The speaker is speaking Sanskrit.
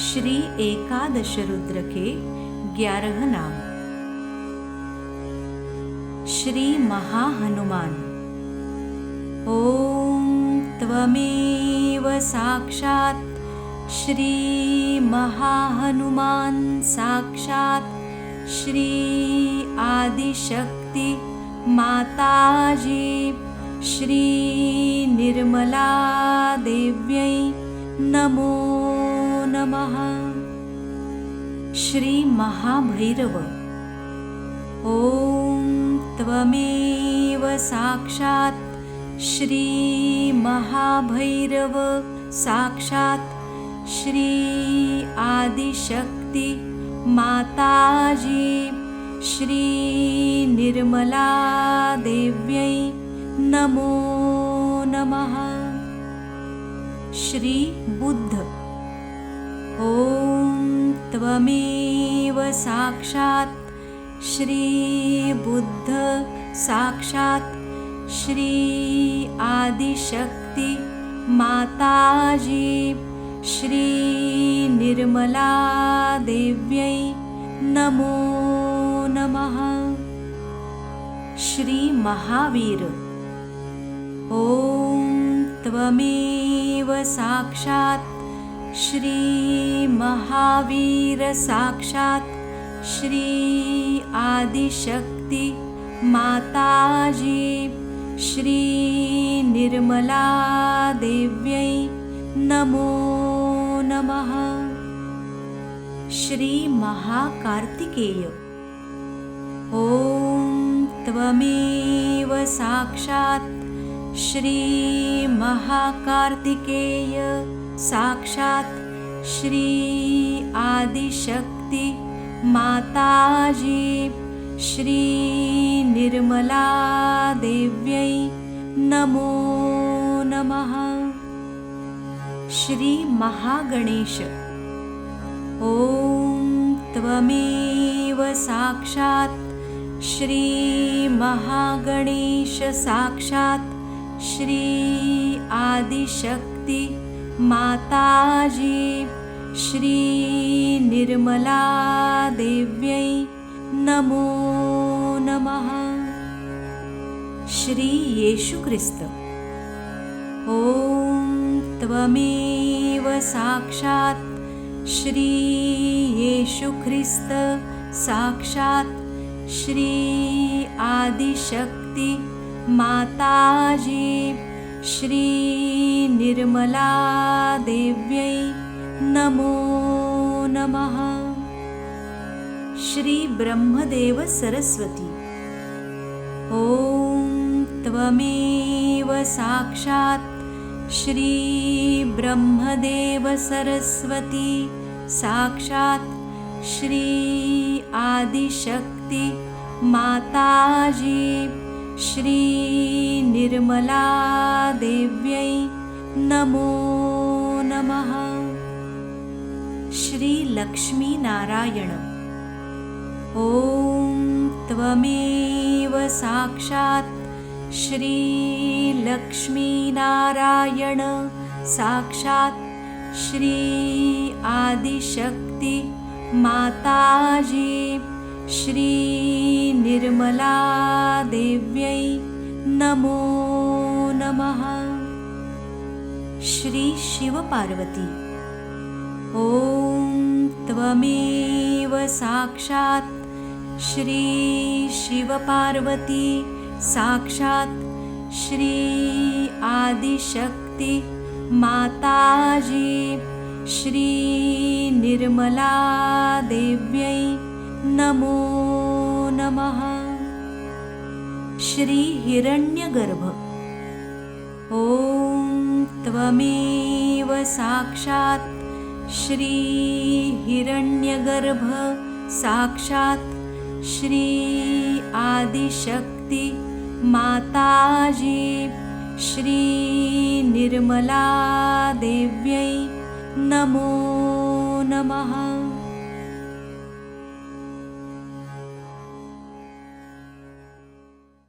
श्री एकादश रुद्र के ग्यारह नाम। श्री महाहनुमान। ॐ त्वमेव साक्षात् श्री महाहनुमान साक्षात् श्री आदिशक्ति माताजी श्री निर्मला देव्यै नमो नमः। श्री महाभैरव। ॐ त्वमेव साक्षात् श्री महाभैरव। साक्षात् श्री आदिशक्ति माताजी। श्री निर्मला देव्यै नमो नमः। श्री बुद्ध। ॐ त्वमेव साक्षात् श्री बुद्ध साक्षात् श्री आदिशक्ति माताजी श्री निर्मला देव्यै नमो नमः। श्री महावीर ॐ त्वमेव साक्षात् श्री महावीर साक्षात् श्री आदिशक्ति माताजी श्री निर्मला देव्यै नमो नमः। श्री महाकार्तिकेय ॐ त्वमेव साक्षात् श्री महाकार्तिकेय साक्षात् श्री आदिशक्ति माताजी श्री निर्मला देव्यै नमो नमः। श्री महागणेश ॐ त्वमेव साक्षात्। श्री महागणेश साक्षात् श्री आदिशक्ति माताजी श्री निर्मला देव्यै नमो नमः। श्री येशुख्रिस्त ॐ त्वमेव साक्षात्। श्री येशुख्रिस्त साक्षात्। श्री आदिशक्ति माताजी श्री निर्मला देव्यै नमो नमः। श्री ब्रह्मदेव सरस्वती। ॐ त्वमेव साक्षात् श्री ब्रह्मदेव सरस्वती। साक्षात् श्री आदिशक्ति माताजी श्री निर्मला देव्यै नमो नमः। श्री लक्ष्मीनारायण ॐ त्वमेव साक्षात् श्री लक्ष्मीनारायण साक्षात् श्री आदिशक्ति माताजी श्री निर्मला देव्यै नमो नमः। श्री शिवपार्वती ॐ त्वमेव साक्षात् श्री शिवपार्वती साक्षात् श्री आदिशक्ति माताजी श्री निर्मला देव्यै नमो नमः. श्री हिरण्यगर्भ. ॐ त्वमेव साक्षात् श्री हिरण्यगर्भ. साक्षात् श्री आदिशक्ति माताजी. श्री निर्मला देव्यै नमो नमः.